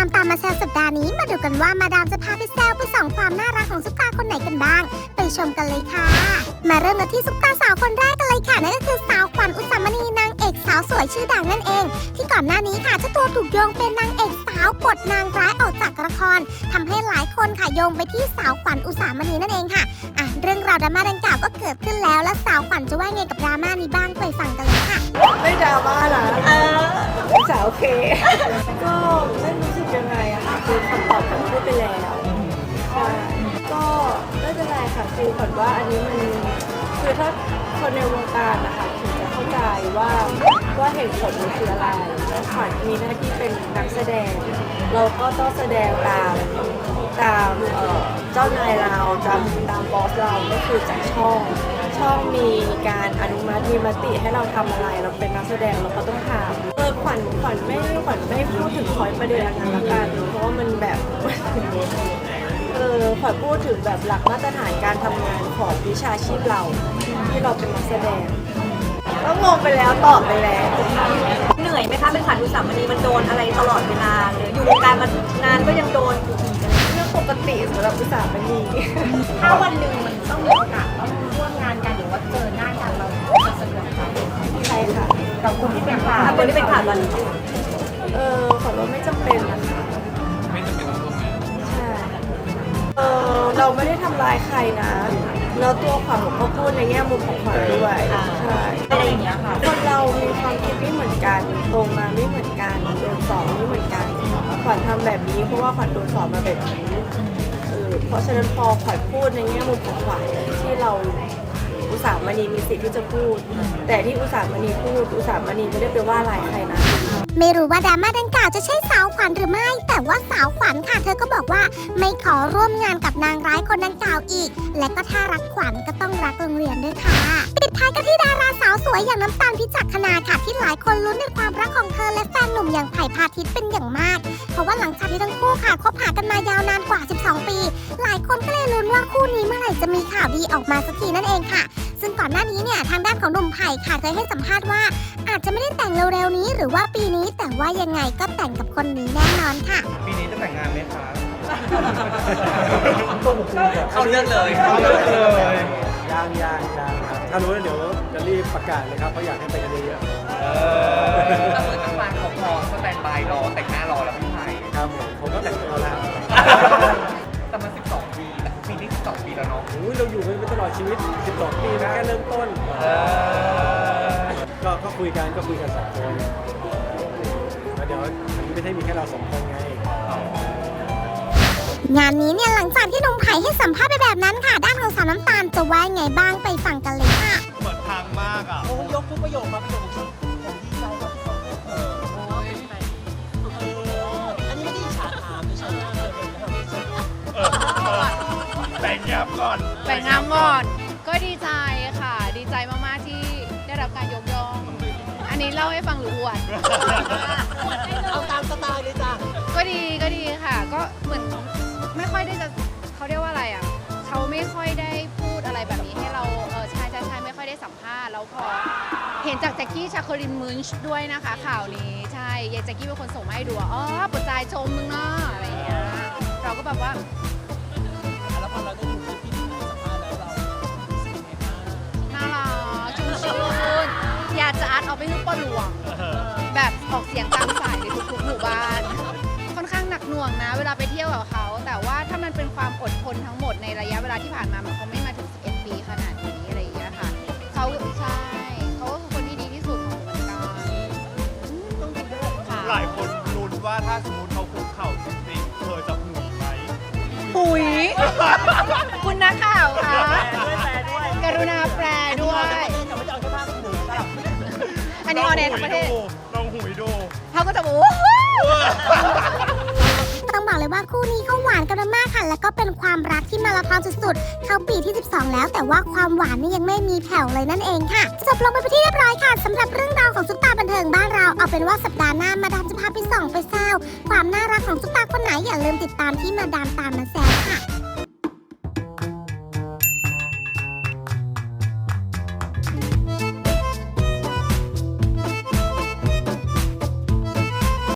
ามตามมาแซวสัปดาห์นี้มาดูกันว่ามาดามจะพาไปแซวไปส่องความน่ารักของซุปตาคนไหนกันบ้าง ไปชมกันเลยค่ะ มาเริ่มกันที่ซุปตาสาวคนแรกกันเลยค่ะนั่นก็คือสาวขวัญอุสามณีนางเอกสาวสวยชื่อดังนั่นเอง ที่ก่อนหน้านี้ค่ะเจ้าตัวถูกโยงเป็นนางเอกสาวกดนางร้ายออกจากละครทำให้หลายคนค่ะโยงไปที่สาวขวัญอุสามณีนั่นเองค่ะอะเรื่องราวดราม่าดังกล่าวก็เกิดขึ้นแล้ว และสาวขวัญจะว่าไงกับดราม่านี้บ้างไปฟังกันเลยค่ะ ไม่ดราม่านะสาวโอเคก็ไม่ คือคำตอบผมพูดไปแล้วใช่ก็ไม่เป็นไรค่ะคือขวัญว่าอันนี้มันคือถ้าคนในวงการนะคะถึงจะเข้าใจว่าว่าเหตุผลมันคืออะไรแล้วขวัญมีหน้าที่เป็นนักแสดง เราก็ต้องแสดงตามตามเอ่อเจ้านายเราตามตามบอสเราก็คือจากช่อง มีการอนุมัติมีมติให้เราทำอะไรเราเป็นนักแสดงเราก็ต้องทำเออขวัญขวัญไม่ขวัญไม่พูดถึงพอยประเด็นอันนั้นละกันเพราะว่ามันแบบเออขวัญพูดถึงแบบหลักมาตรฐานการทำงานของวิชาชีพเราที่เราเป็นนักแสดงก็งงไปแล้วตอบไปแล้วเหนื่อยไหมคะเป็นขันอุตสาหมณีมันโดนอะไรตลอดเวลาเลยอยู่วงการมานานก็ยังโดนอุกอะไรเรื่องปกติสำหรับอุตสาหมณีถ้าวันหนึ่งมัน กับคนที่เป็นข่าวอะคนที่เป็นข่าวตอนนี้เออขวัญว่าไม่จำเป็นนะคะไม่จำเป็นต้องร่วมงานใช่เออเราไม่ได้ทำร้ายใครนะแล้วตัวขวัญผมก็พูดในแง่มุมของขวัญด้วยใช่อะไรอย่างเงี้ยค่ะคนเรามีความคิดไม่เหมือนกันโตมาไม่เหมือนกันโดนสอนไม่เหมือนกันขวัญทำแบบนี้เพราะว่าขวัญโดนสอนมาแบบนี้เออเพราะฉะนั้นพอขวัญพูดในแง่มุมของขวัญที่เรา อุตสามณีมีสิทธิ์ที่จะพูด แต่ที่อุตสามณีพูด อุตสามณีไม่ได้ไปว่าลายใครนะ ไม่รู้ว่าดราม่าดังกล่าวจะใช่สาวขวัญหรือไม่ แต่ว่าสาวขวัญค่ะ เธอก็บอกว่าไม่ขอร่วมงานกับนางร้ายคนดังกล่าวอีก และก็ถ้ารักขวัญก็ต้องรักโรงเรียนด้วยค่ะ ปิดท้ายกันที่ดาราสาวสวยอย่างน้ำตาลพิจักขณาค่ะที่หลายคนลุ้นในความรักของเธอและแฟนหนุ่มอย่างไผ่พาทิตเป็นอย่างมาก เพราะว่าหลังจากที่ทั้งคู่ค่ะคบหากันมายาวนานกว่า 12 ปี หลายคนก็เลยลุ้นว่าคู่นี้เมื่อไหร่จะมีข่าวดีออกมาสักทีนั่นเองค่ะ ซึ่งก่อนหน้านี้เนี่ยทางด้านของหนุ่มไผ่ค่ะเคยให้สัมภาษณ์ว่า อาจจะไม่ได้แต่งเร็วๆนี้ หรือว่าปีนี้แต่ว่ายังไงก็แต่งกับคนนี้แน่นอนค่ะ ปีนี้จะแต่งงานไหมคะเขาเลือกเลยเขาเลือกเลยยังยังยังครับถ้ารู้แล้วเดี๋ยวจะรีบประกาศเลยครับเพราะอยากให้ไปกันเยอะเออถ้าเหมือนน้ำตาลเขาพร้อมสแตนบายรอแต่งหน้ารอแล้วพี่ไทยๆครับผมผมก็แต่งตัว ยกันก็คุยกันสองคนแล้วเดี๋ยวอันนี้ไม่ใช่มีแค่เราสองคนไง งานนี้เนี่ยหลังจากที่หนุ่มไผ่ให้สัมภาษณ์ไปแบบนั้นค่ะ ด้านของสาวน้ำตาลจะว่ายังไงบ้างไปฟังกันเลยค่ะเหมือนทางมากอะ โอ้ยกทุกประโยคมาประโยคที่ผมดีใจครับที่เขาพูดเออโอ้ยอันนี้ไม่ได้อิจฉาถามไม่ใช่หน้าเลยนะครับแต่งเงียบก่อน แต่งงานก่อนก็ดีใจค่ะ ดีใจมาก ๆ ที่ได้รับการยกย่องอั นนี้เล่าให้ฟังหรืออวด เอาตามสไตล์เลยจ้ะก็ดีก็ดีค่ะ ก็เหมือนไม่ค่อยได้จะเขาเรียกว่าอะไรอะเขาไม่ค่อยได้พูดอะไรแบบนี้ให้เราเออใช่ใช่ใช่ไม่ค่อยได้สัมภาษณ์แล้วพอเห็นจากแจ็คกี้ชาโคลินมึนช์ด้วยนะคะ ข่าวนี้ใช่ยายแจ็คกี้เป็นคนส่งมาให้ดูว่าอ๋อปวดใจชมมึงเนาะอะไรอย่างเงี้ยเราก็แบบว่า แล้วพอเราได้ดูคลิปที่ ไปให้ป้าหลวง แบบออกเสียงตามสายในทุกๆหมู่บ้าน ค่อนข้างหนักหน่วงนะ เวลาไปเที่ยวกับเขา แต่ว่าถ้ามันเป็นความอดทนทั้งหมดในระยะเวลาที่ผ่านมามันคงไม่มาถึง 11 ปีขนาดนี้อะไรอย่างเงี้ยค่ะเขาใช่เขาก็คือคนที่ดีที่สุดของหนูเหมือนกันอืมต้องดูด้วยค่ะหลายคนลุ้นว่าถ้าสมมติเขาคุกเข่าจริงๆเธอจะหุยไหมหุย ทั้งประเทศ ลองหุยดู เขาก็จะบอกว่าว้าวต้องบอกเลยว่าคู่นี้เขาหวานกันมากค่ะ แล้วก็เป็นความรักที่มาราธอนสุดๆ เข้าปีที่ 12 แล้ว แต่ว่าความหวานนี่ยังไม่มีแผ่วเลยนั่นเองค่ะจบลงไปเป็นที่เรียบร้อยค่ะสำหรับเรื่องราวของซุปตาบันเทิงบ้านเรา เอาเป็นว่าสัปดาห์หน้ามาดามจะพาไปส่องไปแซวความน่ารักของซุปตาคนไหนอย่าลืมติดตามที่มาดามตามมาแซว